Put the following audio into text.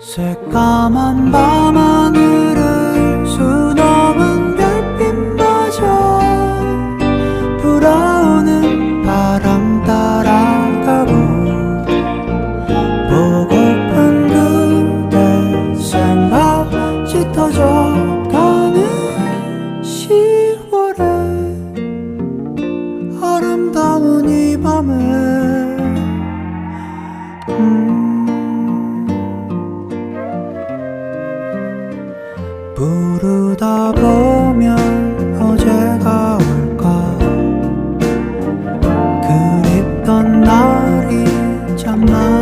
새까만 밤하늘을 부르다 보면 어제가 올까? 그립던 날이 참 많아